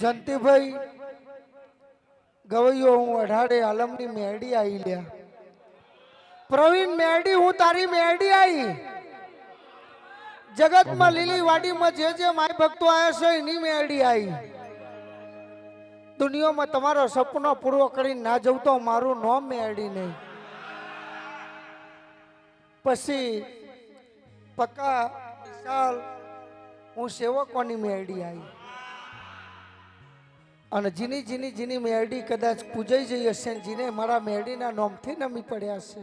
જંતીભાઈ ગવૈયો હું અઢાડે આલમની મેરડી આવી લ્યા. પ્રવીણ મેરડી હું તારી મેડી આવી જગતમાં લીલી વાડીમાં જે જે માય ભક્તો આવ્યા છે એની મેડી આવી દુનિયામાં તમારો સપનો પૂરો કરીને ના જવું તો મારું નોમ મેરડી નહીં. પછી પક્કા વિશાલ હું સેવકોની મેરડી આવી. અને જીની જીની જીની મેરડી કદાચ પૂજાઈ જઈ હશે ને જીને મારા મેરડીના નોમથી નમી પડ્યા છે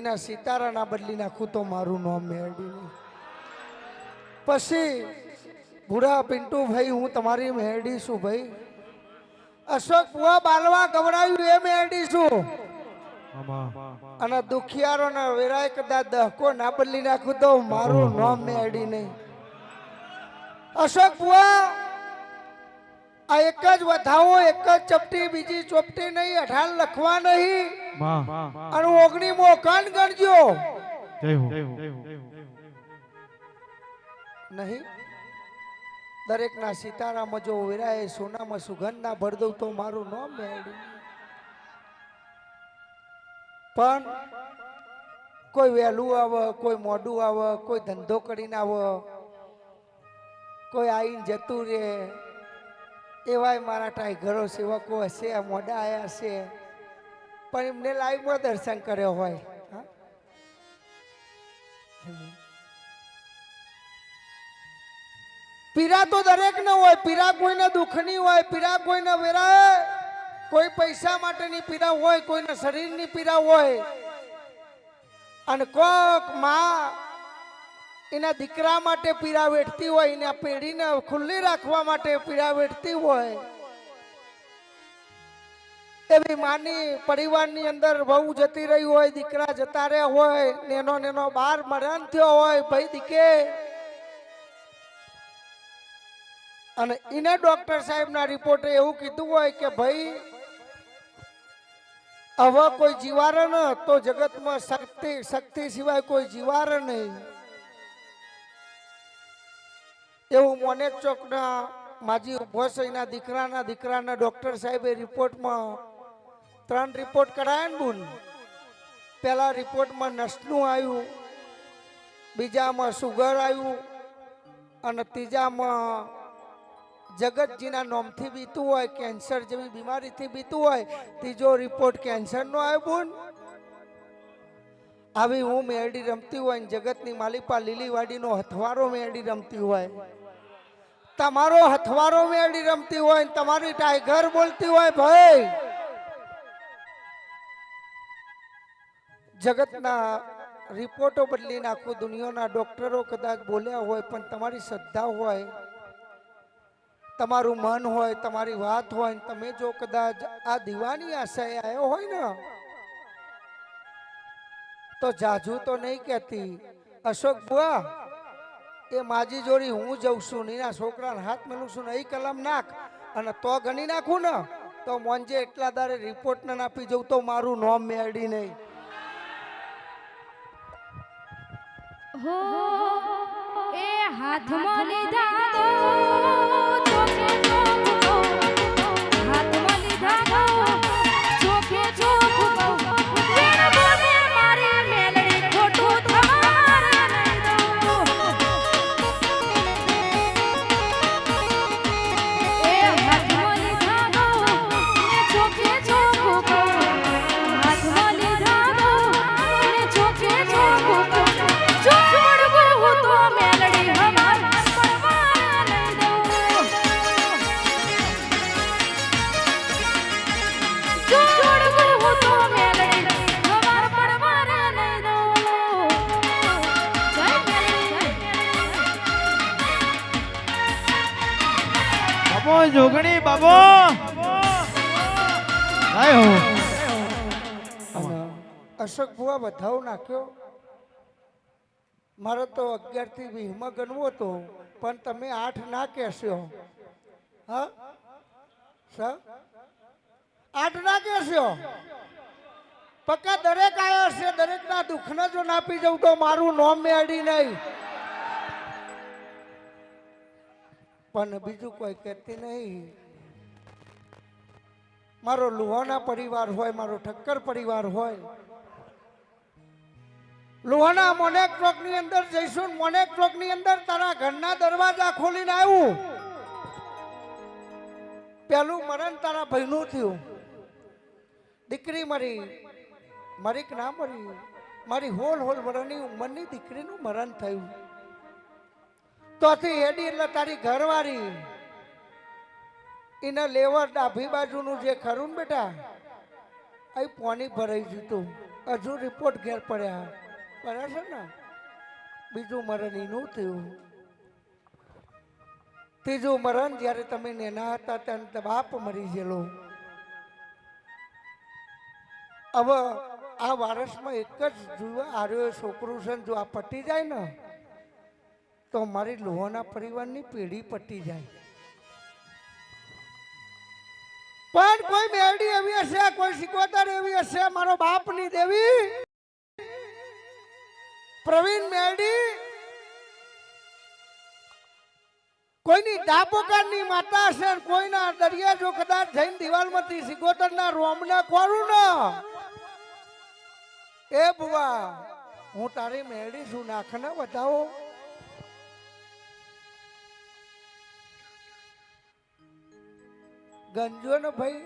એના સિતારાના બદલી નાખું તો મારું નોમ મેરડી નહીં. પછી ભૂરા પિન્ટુ ભાઈ હું તમારી મેરડી છું ભાઈ. અશોક બુઆ બાલવા ગવડાવ્યું એ મેરડી છું. અને દુખિયારો ને વેરાય કદાચ દહકો ના બદલી નાખું તો મારું નોમ મેરડી નહીં. અશોક બુઆ આ એક જ વધાવો એક જ ચપટી બીજી ચોપટી નહીં અઢાર લખવા નહીં. અને ઓગણી મોકાન ગણજો. નહીં. દરેકના સીતારામ જો વિરાય સોનામાં સુગંધ ના ભર દઉં તો મારું નામ મેળ્યું પણ કોઈ વહેલું આવે કોઈ મોડું આવે કોઈ ધંધો કરીને આવે કોઈ આવીને જતું રહે. એવાય મારા ટાઈગરો સેવકો હશે મોડા આયા હશે. પણ એમને લાઈવમાં દર્શન કર્યો હોય? પીરા તો દરેક ન હોય, પીરા કોઈને દુઃખની હોય, પીરા કોઈને વેરા કોઈ પૈસા માટેની પીરા હોય, કોઈને શરીરની પીરા હોય. અને કોકમાં એના દીકરા માટે પીડા વેઠતી હોય, એના પેઢીને ખુલ્લી રાખવા માટે પીડા વેઠતી હોય. એવી માની પરિવારની અંદર વહુ જતી રહી હોય, દીકરા જતા રહ્યા હોય, નેનો નેનો બાર મરણ થયો હોય, ભાઈ દીકે. અને એને ડોક્ટર સાહેબના રિપોર્ટે એવું કીધું હોય કે, ભાઈ, હવે કોઈ જીવારે ન, તો જગતમાં શક્તિ શક્તિ સિવાય કોઈ જીવારે નહીં. એવું મોનેક ચોકના માજી ઊભો દીકરાના દીકરાના ડોક્ટર સાહેબે રિપોર્ટમાં ત્રણ રિપોર્ટ કરાયા ને બુન. પહેલા રિપોર્ટમાં નસનું આવ્યું, બીજામાં સુગર આવ્યું, અને ત્રીજામાં જગતજીના નોમથી બીતું હોય, કેન્સર જેવી બીમારીથી બીતું હોય, ત્રીજો રિપોર્ટ કેન્સરનો આવ્યો બુન. આવી હું મેરડી રમતી હોય જગતની માલિપા લીલીવાડીનો હથવારો મેરડી રમતી હોય. તમારો હથવારો મેળી રમતી હોય તમારી ટાઈગર બોલતી હોય ભાઈ. જગતના રિપોર્ટો બદલી નાખું, દુનિયાના ડોક્ટરો કદાચ બોલ્યા હોય, પણ તમારી શ્રદ્ધા હોય, તમારું મન હોય, તમારી વાત હોય તમે જો કદાચ આ દીવાની આશાએ આવ્યો હોય ને, તો જાજુ તો નહીં કહેતી. અશોક બુઆ એ માજી જોડી હું જઉં છું નીના છોકરાને હાથ મેલું છું ને એ કલમ નાખ અને તો ગણી નાખું ને, તો મોંજે એટલા દારે રિપોર્ટ ને આપી જવું તો મારું નોમ મેળવી નહીં. હો, એ હાથમાં લીધા બાબો, જોગણી બાબો. આય અશોક ભુવા બધાવ નાખ્યો. મારે તો અગિયારથી વીસમાં ગણવો હતો, પણ તમે આઠ ના કહેશો. હા? આઠ ના કહેશો? પક્કા દરેક આવ્યો છે દરેકના દુઃખને જો નાપી જવું તો મારું નોમ મેળી નહીં પણ બીજું કોઈ કહેતી નહીં. મારો લુહાના પરિવાર હોય, મારો ઠક્કર પરિવાર હોય. લુહાના મોનેક ચોકની અંદર જઈશું મોનેક મોનેક ચોકની અંદર તારા ઘરના દરવાજા ખોલીને આવ્યું પેલું મરણ તારા ભાઈનું થયું. દીકરી મારી મારી ના મરી. મારી હોલ હોલ વરની ઉંમરની દીકરીનું મરણ થયું. તોથી હેડી એટલે તારી ઘરવાળી. એના લેવર ડાભી બાજુનું જે ખરું ને બેટા? અહીં પોની ભરાઈ જતું. હજુ રિપોર્ટ ઘેર પડ્યા. બરાબર છે ને? બીજું મરણ એનું થયું. ત્રીજું મરણ જ્યારે તમે નેના હતા ત્યારે બાપ મરી ગયેલો. હવે આ વારસમાં એક જ જુઓ આર્યો છોકરું છે જો આ પટી જાય ને તો મારી લોહાના પરિવારની પેઢી પટી જાય. પણ કોઈ મેરડી એવી હશે, કોઈ સિકોતર એવી હશે, મારો બાપની દેવી. પ્રવીણ મેરડી, કોઈની ડાબોકારની માતા હશે કોઈના દરિયા જો કદાચ જઈને દિવાલમાંથી સિકોતરના રોમને ખોરું ન. એ બુવા, હું તારી મેળી છું નાખને બતાવો ગંજો ને ભાઈ,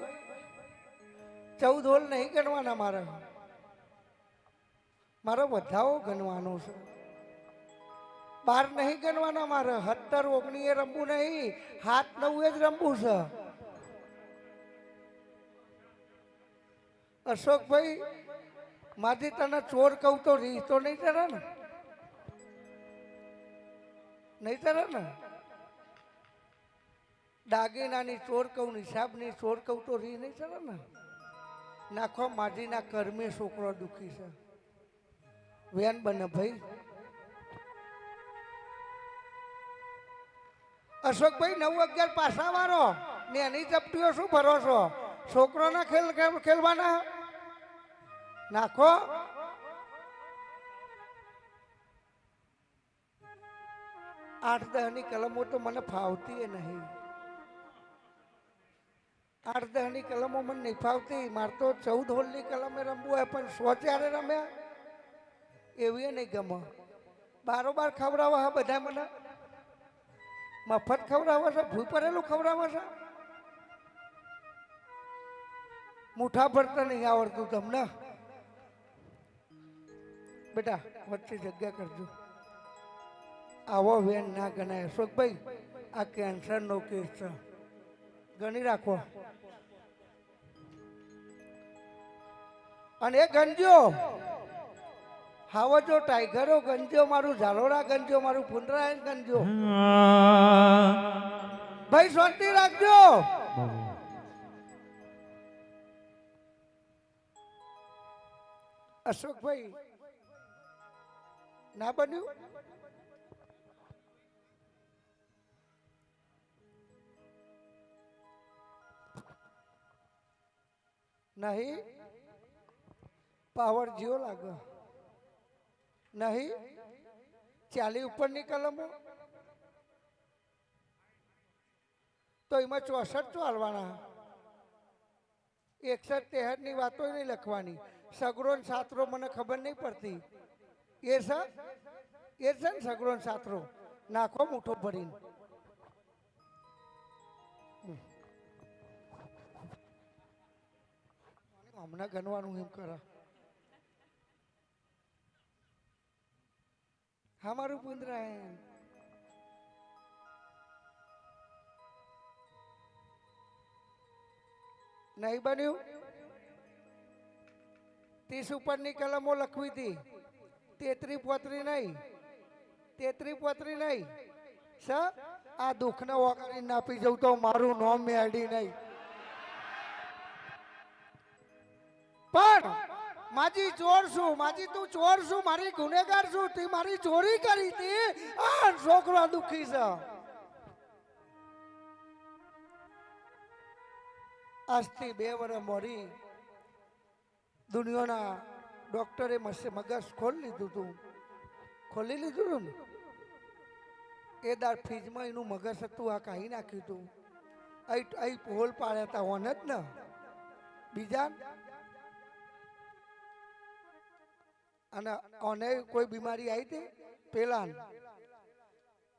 ચૌદ હોલ નહીં ગણવાના મારે. મારો વધાવો ગણવાનો છે. બાર નહીં ગણવાના મારે, સત્તર, ઓગણીએ રમવું નહીં હાથ નવું જ રમવું છે. અશોકભાઈ માથી તને ચોર કહું તો રીહ તો નહીં કરે ને? નહીં કરે ને? દાગીનાની ચોર કહું હિસાબની ચોર કહું તો રી નહીં કરે ને? નાખો માજીના કર્મે છોકરો દુખી છે. વેન બને ભાઈ. અશોકભાઈ, નવ અગિયાર પાસા વાળો ને એની ચપટીઓ શું ભરોસો છોકરોના ખેલ ખેલવાના? નાખો. આઠ દહની કલમો તો મને ફાવતી નહીં. આઠ દહની કલમો મને નહીં ફાવતી. મારે તો ચૌદ હોલની કલમે રમવું હોય, પણ સો ચારે રમ્યા એવી નહીં ગમે. બારોબાર ખવડાવવા હા બધા મને. મફત ખવડાવે છે? ભૂ પડેલું ખવડાવે છે? મુઠા ભરતા નહીં આવડતું તમને. બેટા, વચ્ચે જગ્યા કરજો. આવો વેન ના ગણાય. અશોકભાઈ, આ કેન્સરનો કેસ છે. ગણી રાખો. અને એ ગંજો હાવો જો ટાઈગરો ગંજો મારું ઝાલોડા ગંજો મારું પુનરાયણ ગંજો ભાઈ, શાંતિ રાખજો. અશોકભાઈ, ના બન્યું? નહીં? પાવર જીઓ લાગે. નહીં? ચાલી ઉપરની કલમો? તો એમાં ચોસઠ ચાલવાના. એકસઠ તેહઠની વાતો નહીં લખવાની. સગરો સાતરો મને ખબર નહીં પડતી. એ છે એ છે ને સગરો સાતરો? નાખો મૂઠો ભરીને. હમણાં ગણવાનું એમ મારું પુંદરા એમ નહીં બન્યું? ત્રીસ ઉપરની કલમો લખવી હતી. તેત્રી પોત્રી નહીં. તેત્રી પોત્રી નહીં. સ, આ દુઃખને વગાડીને આપી જવું તો મારું નોમ મેળવી નહીં. પણ માજી ચોર છું, માજી તું ચોર છું, મારી ગુનેગાર છું, તી મારી ચોરી કરી હતી. આ છોકરો દુખી છે. આજથી બે વર્ષ મોરી દુનિયાના ડોક્ટરે મગજ ખોલી લીધું તું. ખોલી લીધું હતું ને? એ દાર ફ્રીજમાં એનું મગજ હતું, આ કાઢી નાખ્યું હતું અહીં અહીં હોલ પાડ્યા હતા ઓન જ ને. બીજા અને ઓને કોઈ બીમારી આવી હતી પેલા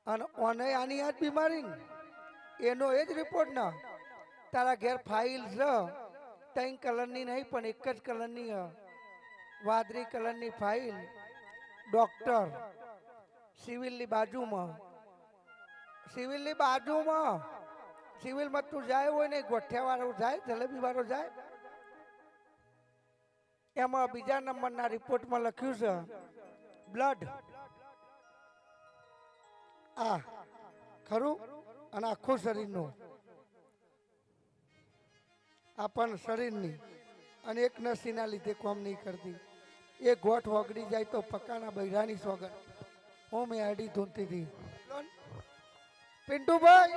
અને ઓને આની આ જ બીમારી એનો એ જ રિપોર્ટ ના. તારા ઘેર ફાઇલ છે ત્રણ કલરની નહીં, પણ એક જ કલરની વાદળી કલરની ફાઇલ ડોક્ટર સિવિલની બાજુમાં. સિવિલની બાજુમાં. સિવિલમાં તું જાય હોય ને, ગોઠિયાવાળો જાય જલેબી વાળો જાય એમાં બીજા નંબરના રિપોર્ટમાં લખ્યું છે બ્લડ આ ખરું? અને આખું શરીરનું. આ પણ શરીરની. અને એક નસીના લીધે કોમ નહીં કરતી. એ ગોઠ વગડી જાય તો પકાના બૈરાની સોગર હું મેં આડી ધૂનતી હતી. પિન્ટુભાઈ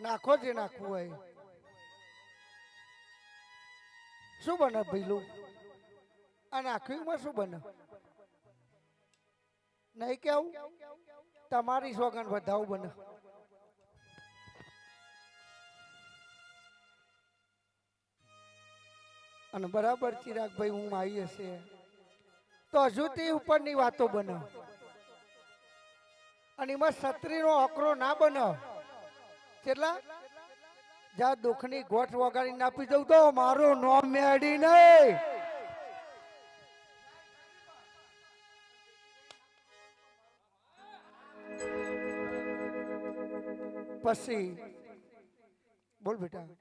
નાખો જે નાખવું હોય. શું બને ભીલું? અને આખીમાં શું બને? નહીં કેવું? તમારી સોગન વધાવું બને. અને બરાબર ચિરાગભાઈ, હું આવી હશે તો હજુ તે ઉપરની વાતો બને. અને એમાં છત્રીનો અકરો ના બનો. કેટલા? જ્યાં દુઃખની ગોઠ વગાડી નાપી દઉં તો મારું નોમ મેળી નહીં. પછી બોલ બેટા.